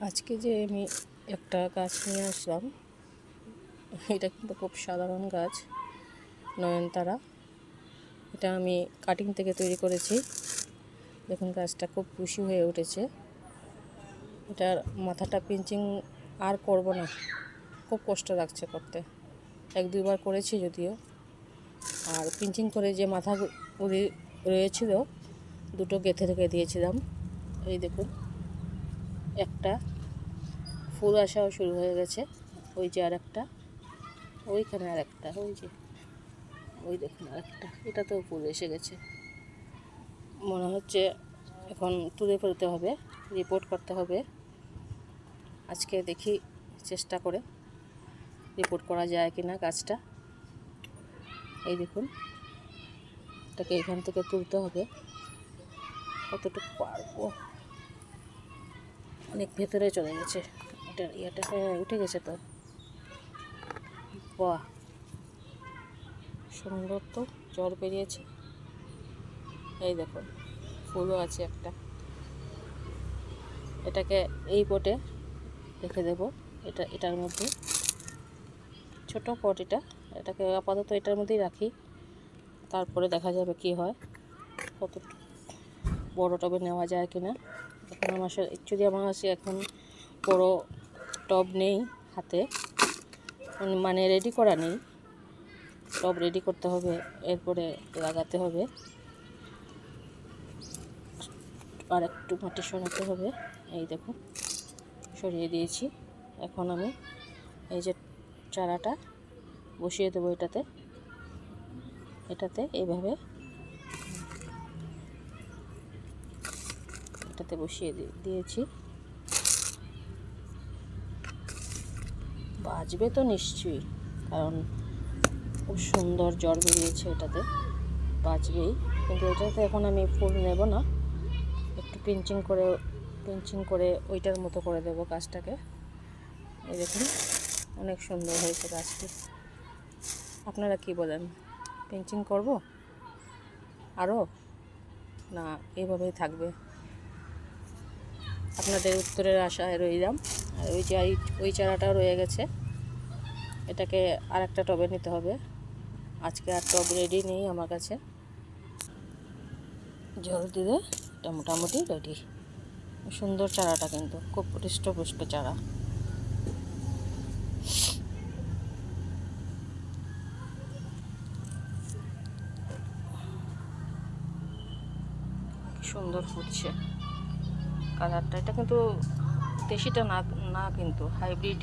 আজকে যে আমি একটা গাছ নিয়ে আসলাম, এটা কিন্তু খুব সাধারণ গাছ, নয়নতারা। এটা আমি কাটিং থেকে তৈরি করেছি। দেখুন, গাছটা খুব খুশি হয়ে উঠেছে। এটার মাথাটা পিঞ্চিং আর করব না। খুব কষ্ট লাগছে করতে। এক দুইবার করেছি যদিও। আর পিঞ্চিং করে যে মাথাগুলি রয়েছিল, দুটো গেঁথে রেখে দিয়েছিলাম। এই দেখুন। একটা। ফুল আসাও শুরু হয়ে গেছে। ওই যে আর একটা ওইখানে আর একটা ওই যে। ওই দেখুন আর একটা এটাতেও ফুল এসে গেছে। মনে হচ্ছে এখন তুলে ফেলতে হবে রিপোর্ট করতে হবে। আজকে দেখি চেষ্টা করে রিপোর্ট করা যায় কি না গাছটা এই দেখুন। এটাকে এখান থেকে তুলতে হবে। কতটুকু পারব? অনেক ভেতরে চলে গেছে। এটা ইয়েটা হ্যাঁ উঠে গেছে তো। বাহ। সুন্দর তো জ্বর বেরিয়েছে। এই দেখুন, ফুলও আছে একটা। এটাকে এই পটে রেখে দেব। এটা, এটার মধ্যে। ছোট পট এটা। এটাকে আপাতত এটার মধ্যেই রাখি। তারপরে দেখা যাবে কি হয় কত বড় টবে নেওয়া যায় কিনা। এখন আমার অ্যাকচুয়ালি আমার কাছে এখন বড় টব নেই হাতে। মানে রেডি করা নেই। টব রেডি করতে হবে, এরপরে লাগাতে হবে। আর একটু মাটি সরাতে হবে। এই দেখুন সরিয়ে দিয়েছি। এখন আমি এই যে চারাটা বসিয়ে দেবো এটাতে। এটাতে এইভাবে এটাতে বসিয়ে দিয়েছি। বাজবে তো নিশ্চয়ই, কারণ খুব সুন্দর জ্বর বেরিয়েছে এটাতে। বাজবেই, কিন্তু এটাতে এখন আমি ফুল নেব না। একটু পিঞ্চিং করে পিঞ্চিং করে ওইটার মতো করে দেবো গাছটাকে। এই দেখুন, অনেক সুন্দর হয়েছে গাছটি। আপনারা কি বলেন? পিঞ্চিং করব? আরও না, এভাবেই থাকবে। আপনাদের উত্তরের আশায় রইলাম। আর ওই যে ওই চারাটাও রয়ে গেছে। এটাকে আর একটা টবে নিতে হবে। আজকে আর টব রেডি নেই আমার কাছে। জল দিলে এটা মোটামুটি রেডি সুন্দর চারাটা কিন্তু, খুব হৃষ্টপুষ্ট চারা। সুন্দর ফুটছে। কালারটা। এটা কিন্তু দেশিটা না না কিন্তু হাইব্রিড